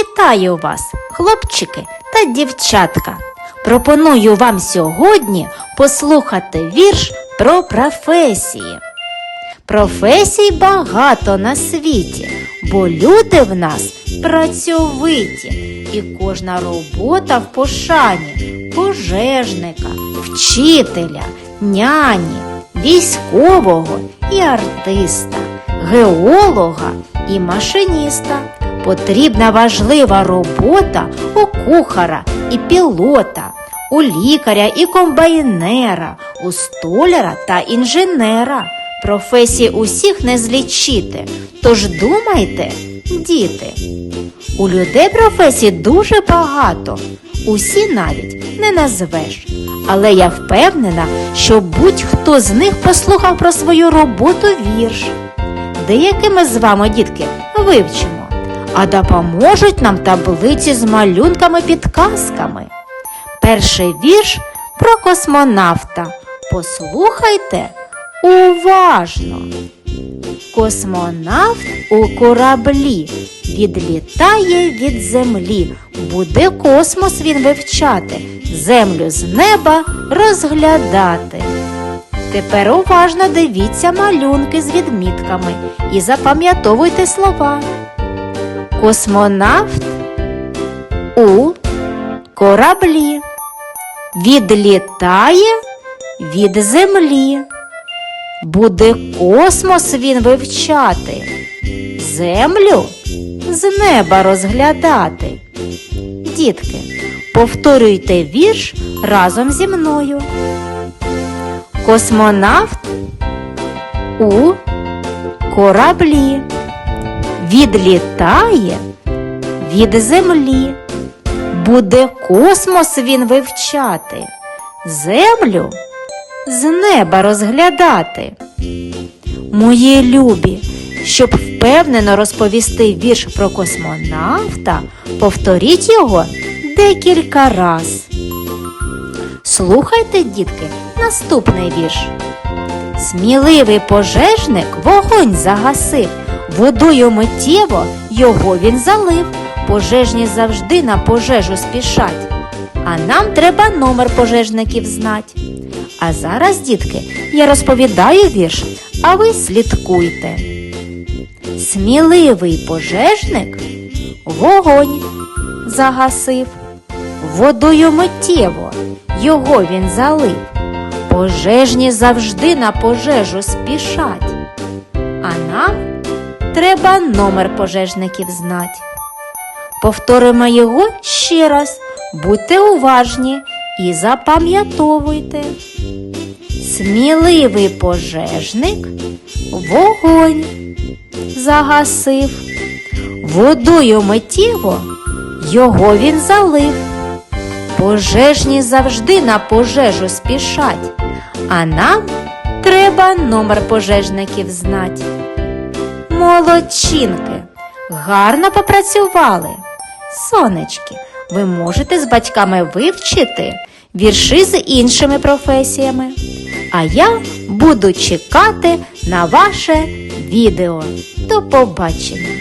Вітаю вас, хлопчики та дівчатка. Пропоную вам сьогодні послухати вірш про професії. Професій багато на світі, бо люди в нас працьовиті, і кожна робота в пошані пожежника, вчителя, няні, військового і артиста, геолога і машиніста. Потрібна важлива робота у кухара і пілота, у лікаря і комбайнера, у столяра та інженера. Професій усіх не злічити, тож думайте, діти. У людей професій дуже багато, усі навіть не назвеш. Але я впевнена, що будь-хто з них послухав про свою роботу вірш. Деякі ми з вами, дітки, вивчимо, а допоможуть нам таблиці з малюнками підказками. Перший вірш про космонавта. Послухайте уважно. Космонавт у кораблі відлітає від землі. Буде космос він вивчати, землю з неба розглядати. Тепер уважно дивіться малюнки з відмітками і запам'ятовуйте слова. Космонавт у кораблі відлітає від землі. Буде космос він вивчати, землю з неба розглядати. Дітки, повторюйте вірш разом зі мною. Космонавт у кораблі відлітає від землі. Буде космос він вивчати, землю з неба розглядати. Мої любі, щоб впевнено розповісти вірш про космонавта, повторіть його декілька раз. Слухайте, дітки, наступний вірш. Сміливий пожежник вогонь загасив, водою миттєво його він залив. Пожежні завжди на пожежу спішать, а нам треба номер пожежників знать. А зараз, дітки, я розповідаю вірш, а ви слідкуйте. Сміливий пожежник вогонь загасив, водою миттєво його він залив. Пожежні завжди на пожежу спішать, а нам треба номер пожежників знать. Повторимо його ще раз, будьте уважні і запам'ятовуйте. Сміливий пожежник вогонь загасив, водою миттєво його він залив. Пожежні завжди на пожежу спішать, а нам треба номер пожежників знать. Молодчинки, гарно попрацювали. Сонечки, ви можете з батьками вивчити вірші з іншими професіями. А я буду чекати на ваше відео. До побачення!